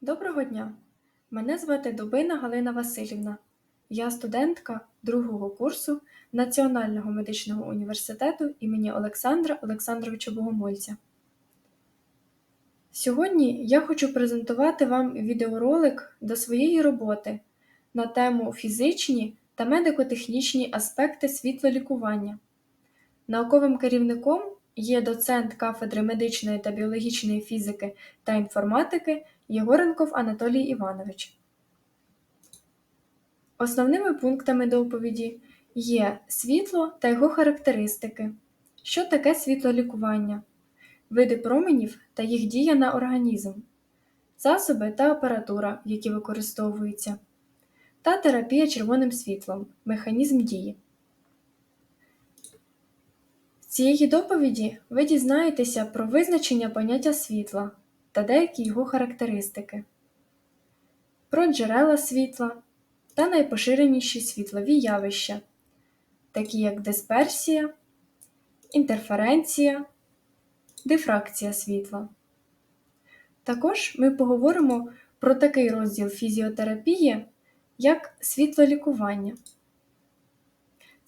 Доброго дня! Мене звати Дубина Галина Васильівна. Я студентка другого курсу Національного медичного університету імені Олександра Олександровича Богомольця. Сьогодні я хочу презентувати вам відеоролик до своєї роботи на тему фізичні та медико-технічні аспекти світлолікування. Науковим керівником є доцент кафедри медичної та біологічної фізики та інформатики Єгоренков Анатолій Іванович. Основними пунктами доповіді є світло та його характеристики, що таке світлолікування, види променів та їх дія на організм, засоби та апаратура, які використовуються, та терапія червоним світлом, механізм дії. Цієї доповіді ви дізнаєтеся про визначення поняття світла та деякі його характеристики, про джерела світла та найпоширеніші світлові явища, такі як дисперсія, інтерференція, дифракція світла. Також ми поговоримо про такий розділ фізіотерапії, як світлолікування.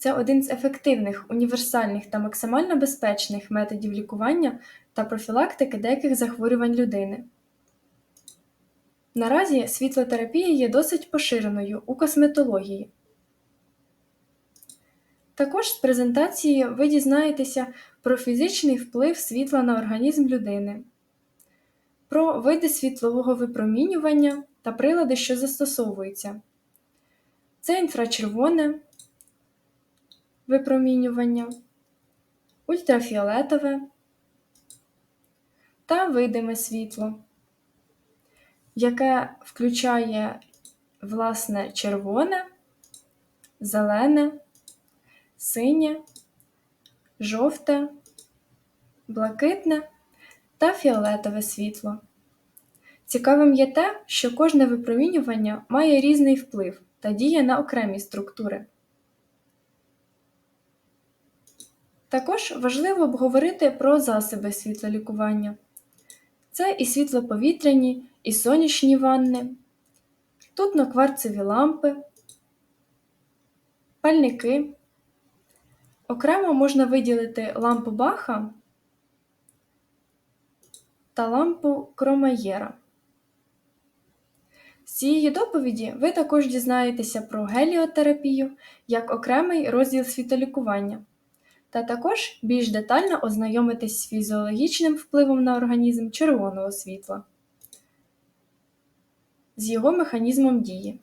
Це один з ефективних, універсальних та максимально безпечних методів лікування та профілактики деяких захворювань людини. Наразі світлотерапія є досить поширеною у косметології. Також з презентації ви дізнаєтеся про фізичний вплив світла на організм людини, про види світлового випромінювання та прилади, що застосовуються. Це інфрачервоне випромінювання, ультрафіолетове та видиме світло, яке включає власне червоне, зелене, синє, жовте, блакитне та фіолетове світло. Цікавим є те, що кожне випромінювання має різний вплив та діє на окремі структури. Також важливо обговорити про засоби світлолікування. Це і світлоповітряні, і сонячні ванни, ртутно-кварцеві лампи, пальники. Окремо можна виділити лампу Баха та лампу Кромаєра. З цієї доповіді ви також дізнаєтеся про геліотерапію як окремий розділ світолікування та також більш детально ознайомитись з фізіологічним впливом на організм червоного світла, з його механізмом дії.